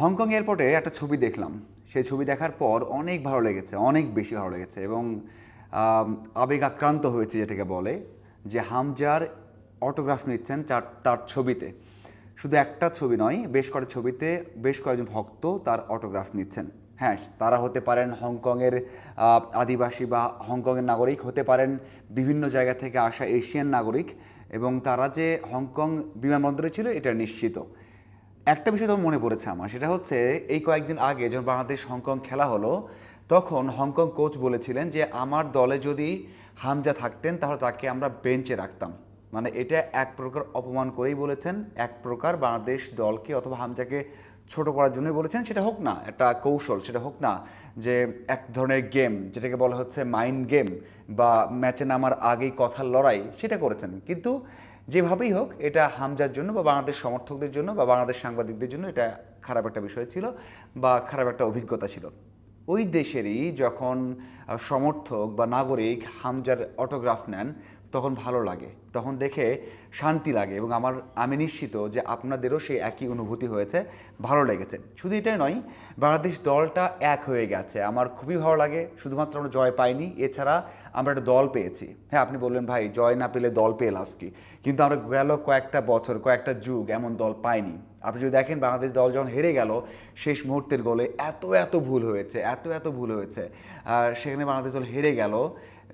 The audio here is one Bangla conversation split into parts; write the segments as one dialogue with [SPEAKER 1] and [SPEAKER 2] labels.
[SPEAKER 1] হংকং এয়ারপোর্টে একটা ছবি দেখলাম। সেই ছবি দেখার পর অনেক ভালো লেগেছে, অনেক বেশি ভালো লেগেছে এবং আবেগ আক্রান্ত হয়েছে যেটাকে বলে যে হামজার অটোগ্রাফ নিচ্ছেন তার তার ছবিতে। শুধু একটা ছবি নয়, বেশ কয়েক ছবিতে বেশ কয়েকজন ভক্ত তার অটোগ্রাফ নিচ্ছেন। হ্যাঁ তারা হতে পারেন হংকংয়ের আদিবাসী বা হংকংয়ের নাগরিক, হতে পারেন বিভিন্ন জায়গা থেকে আসা এশিয়ান নাগরিক এবং তারা যে হংকং বিমানবন্দরে ছিল, এটা নিশ্চিত। একটা বিষয় তো মনে পড়েছে আমার, সেটা হচ্ছে এই কয়েকদিন আগে যখন বাংলাদেশ হংকং খেলা হলো, তখন হংকং কোচ বলেছিলেন যে, আমার দলে যদি হামজা থাকতেন, তাহলে তাকে আমরা বেঞ্চে রাখতাম। মানে এটা এক প্রকার অপমান করেই বলেছেন, এক প্রকার বাংলাদেশ দলকে অথবা হামজাকে ছোট করার জন্যই বলেছেন, সেটা হোক না, একটা কৌশল, সেটা হোক না, যে এক ধরনের গেম, যেটাকে বলা হচ্ছে মাইন্ড গেম বা ম্যাচে নামার আগেই কথার লড়াই, সেটা করেছেন। কিন্তু যেভাবেই হোক, এটা হামজার জন্য, বা বাংলাদেশ সমর্থকদের জন্য, বা বাংলাদেশ সাংবাদিকদের জন্য, এটা খারাপ একটা বিষয় ছিল, বা খারাপ একটা অভিজ্ঞতা ছিল। ওই দেশেরই যখন সমর্থক বা নাগরিক হামজার অটোগ্রাফ নেন তখন ভালো লাগে, তখন দেখে শান্তি লাগে এবং আমার, আমি নিশ্চিত যে আপনাদেরও সেই একই অনুভূতি হয়েছে, ভালো লেগেছে। শুধু এটাই নয়, বাংলাদেশ দলটা এক হয়ে গেছে। আমার খুবই ভালো লাগে, শুধুমাত্র আমরা জয় পাইনি, এছাড়া আমরা একটা দল পেয়েছি। হ্যাঁ আপনি বললেন, ভাই, জয় না পেলে দল পেয়ে লাভ কি কিন্তু আমরা গেল কয়েকটা বছর, কয়েকটা যুগ এমন দল পাইনি। আপনি যদি দেখেন বাংলাদেশ দল যখন হেরে গেল, শেষ মুহূর্তের গোলে এত এত ভুল হয়েছে, এত এত ভুল হয়েছে। আর সেখানে বাংলাদেশ দল হেরে গেল।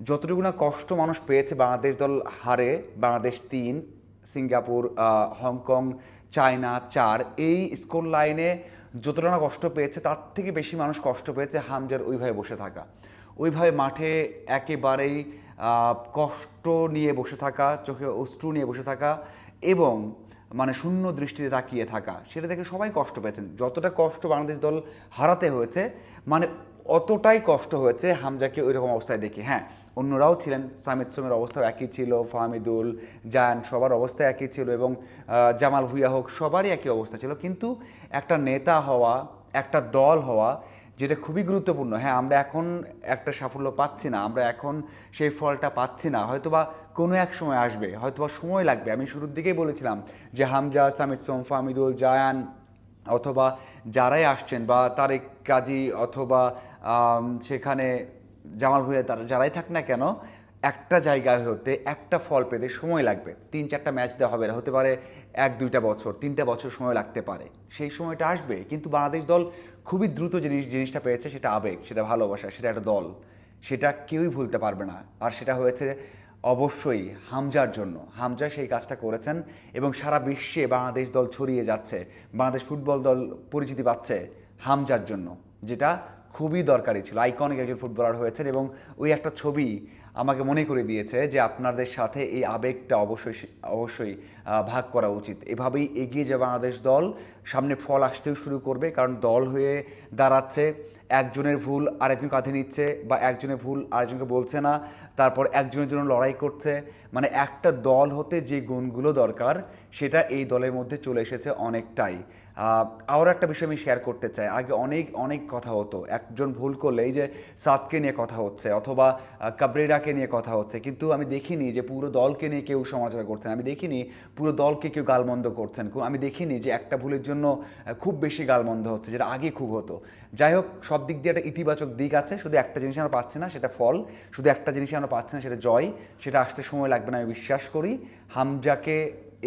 [SPEAKER 1] যতটুকু না কষ্ট মানুষ পেয়েছে বাংলাদেশ দল হারে, বাংলাদেশ তিন, সিঙ্গাপুর হংকং, চায়না চার, এই স্কোর লাইনে যতটা না কষ্ট পেয়েছে, তার থেকে বেশি মানুষ কষ্ট পেয়েছে হামজার ওইভাবে বসে থাকা। ওইভাবে মাঠে একেবারেই কষ্ট নিয়ে বসে থাকা, চোখে অশ্রু নিয়ে বসে থাকা এবং মানে শূন্য দৃষ্টিতে তাকিয়ে থাকা, সেটা দেখে সবাই কষ্ট পেয়েছেন। যতটা কষ্ট বাংলাদেশ দল হারাতে হয়েছে মানে অতটাই কষ্ট হয়েছে হামজাকে ওই রকম অবস্থায় দেখি। হ্যাঁ অন্যরাও ছিলেন সামিদ সোমের অবস্থাও একই ছিল, ফাহমিদুল জায়ান সবার অবস্থা একই ছিল এবং জামাল ভুইয়া হোক সবারই একই অবস্থা ছিল। কিন্তু একটা নেতা হওয়া, একটা দল হওয়া যেটা খুবই গুরুত্বপূর্ণ। হ্যাঁ আমরা এখন একটা সাফল্য পাচ্ছি না, আমরা এখন সেই ফলটা পাচ্ছি না। হয়তোবা কোনো এক সময় আসবে, হয়তোবা সময় লাগবে। আমি শুরুর দিকেই বলেছিলাম যে হামজা, সামিদ সোমফা, আমিদুল জায়ান অথবা যারাই আসছেন বা তারেক কাজী অথবা সেখানে জামাল ভুঁইয়া, তারা যারাই থাক না কেন একটা জায়গায় হতে একটা ফল পেতে সময় লাগবে। তিন, চারটা ম্যাচ দেওয়া হবে না, হতে পারে এক, দুইটা বছর, তিনটা বছর সময় লাগতে পারে। সেই সময়টা আসবে, কিন্তু বাংলাদেশ দল খুবই দ্রুত জিনিস জিনিসটা পেয়েছে সেটা আবেগ, সেটা ভালোবাসা, সেটা একটা দল। সেটা কেউই ভুলতে পারবে না। আর সেটা হয়েছে অবশ্যই হামজার জন্য। হামজা সেই কাজটা করেছেন এবং সারা বিশ্বে বাংলাদেশ দল ছড়িয়ে যাচ্ছে। বাংলাদেশ ফুটবল দল পরিচিতি পাচ্ছে হামজার জন্য, যেটা খুবই দরকারি ছিল। আইকনিক একজন ফুটবলার হয়েছেন এবং ওই একটা ছবি আমাকে মনে করে দিয়েছে যে আপনাদের সাথে এই আবেগটা অবশ্যই অবশ্যই ভাগ করা উচিত। এভাবেই এগিয়ে যে বাংলাদেশ দল। সামনে ফল আসতেও শুরু করবে কারণ দল হয়ে দাঁড়াচ্ছে একজনের ভুল আরেকজন কাঁধে নিচ্ছে বা একজনের ভুল আরেকজনকে বলছে না তারপর একজনের জন্য লড়াই করছে। মানে একটা দল হতে যে গুণগুলো দরকার সেটা এই দলের মধ্যে চলে এসেছে অনেকটাই। আরও একটা বিষয় আমি শেয়ার করতে চাই। আগে অনেক অনেক কথা হতো। একজন ভুল করলে এই যে সাদকে নিয়ে কথা হচ্ছে অথবা আহ, কাবরেরাকে নিয়ে কথা হচ্ছে, কিন্তু আমি দেখিনি যে পুরো দলকে নিয়ে কেউ সমালোচনা করছেন। আমি দেখিনি পুরো দলকে কেউ গালমন্দ করছেন। আমি দেখিনি যে একটা ভুলের জন্য খুব বেশি গালমন্দ হচ্ছে, যেটা আগে খুব হতো। যাই হোক, সব দিক দিয়ে একটা ইতিবাচক দিক আছে, শুধু একটা জিনিস আমরা পাচ্ছি না, সেটা ফল। শুধু একটা জিনিস আমরা পাচ্ছি না, সেটা জয়। সেটা আসতে সময় লাগবে না, আমি বিশ্বাস করি। হামজাকে,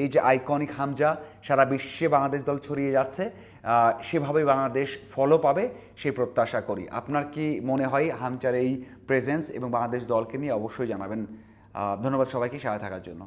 [SPEAKER 1] এই যে আইকনিক হামজা, সারা বিশ্বে বাংলাদেশ দল ছড়িয়ে যাচ্ছে। আহ, সেভাবেই বাংলাদেশ ফলো পাবে সেই প্রত্যাশা করি। আপনার কি মনে হয় হামচার এই প্রেজেন্স এবং বাংলাদেশ দলকে নিয়ে? অবশ্যই জানাবেন। ধন্যবাদ সবাইকে সারা থাকার জন্য।